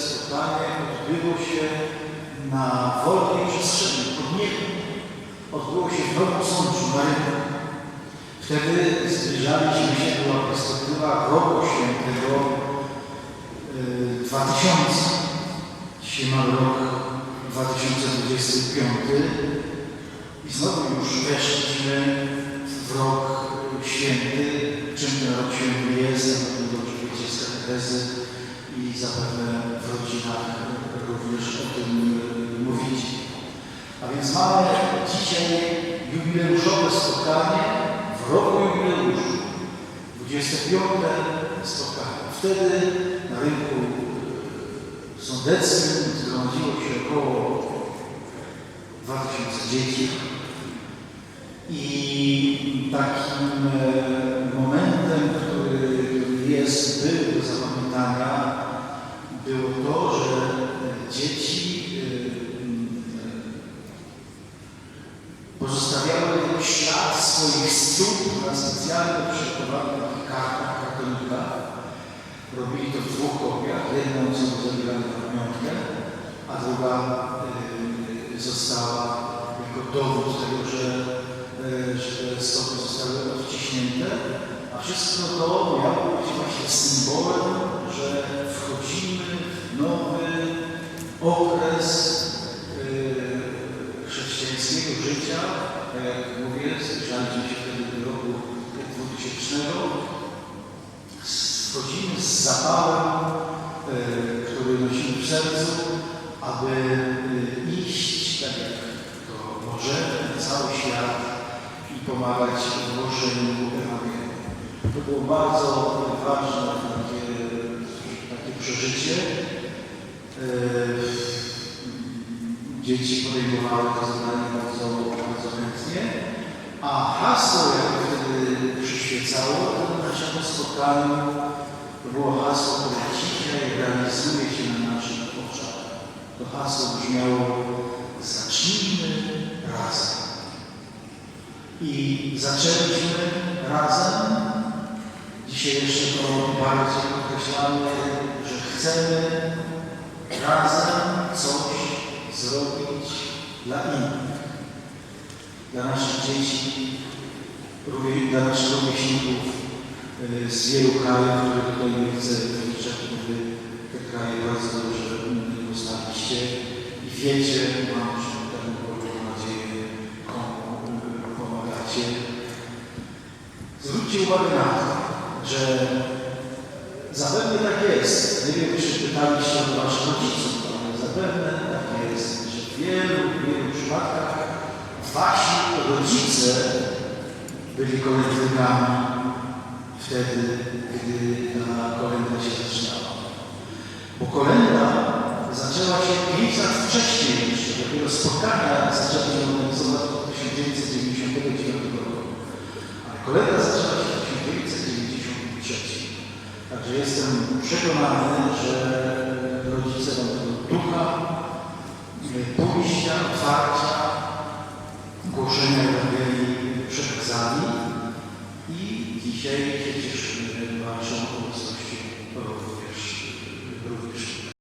spotkanie odbyło się na wolnej przestrzeni, pod niebem. Odbyło się w Nowym Sączu, na rynku. Wtedy zbliżaliśmy się, była perspektywa roku świętego y, 2000. Dzisiaj mamy rok 2025 i znowu już weszliśmy w rok święty. Czym ten rok święty jest? Na pewno dobrze wiecie z katechezy i zapewne w rodzinach również o tym y, mówicie. A więc mamy dzisiaj jubileuszowe spotkanie w roku jubileuszu. 25. spotkanie. Wtedy na rynku y, sądeckim zgromadziło się około 2000 dzieci. I takim e, momentem, który jest, był do zapamiętania, było to, że e, dzieci e, pozostawiały ślad swoich stóp na specjalnie przygotowanych kartach katolikach. Robili to w dwóch kopiach. Okres y, chrześcijańskiego życia. Tak jak mówię, zbliżaliśmy się wtedy do roku 2000 wchodzimy z zapałem, e, który nosimy w sercu, aby e, iść, tak jak to możemy, na cały świat i pomagać w głoszeniu Ewangelii. To było bardzo ważne takie, takie przeżycie. E, Dzieci podejmowały to zadanie bardzo, bardzo chętnie, a hasło, jakie wtedy przyświecało naszemu spotkaniu, to było hasło, które dzisiaj realizuje się na naszych oczach. To hasło brzmiało zacznijmy razem. I zaczęliśmy razem. Dzisiaj jeszcze to bardziej podkreślamy, że chcemy razem coś zrobić dla innych, dla naszych dzieci, również dla naszych rówieśników y, z wielu krajów, które tutaj nie chcę wyliczać, wy te kraje bardzo dobrze poznaliście i wiecie, mam taką nadzieję, komu y, pomagacie. Zwróćcie uwagę na to, że zapewne tak jest. Nie wiem, czy pytaliście o waszych rodziców, ale zapewne tak przypadkach wasi rodzice byli kolędnikami wtedy, gdy ta kolęda się zaczynała. Bo kolęda zaczęła się 5 lat wcześniej jeszcze, dopiero spotkania zaczęły się od 1999 roku. Ale kolęda zaczęła się w 1993. Także jestem przekonany, że rodzice tego ducha pójścia, otwarcia, głoszenia Ewangelii przed łzami i dzisiaj się cieszymy Waszą obecnością również.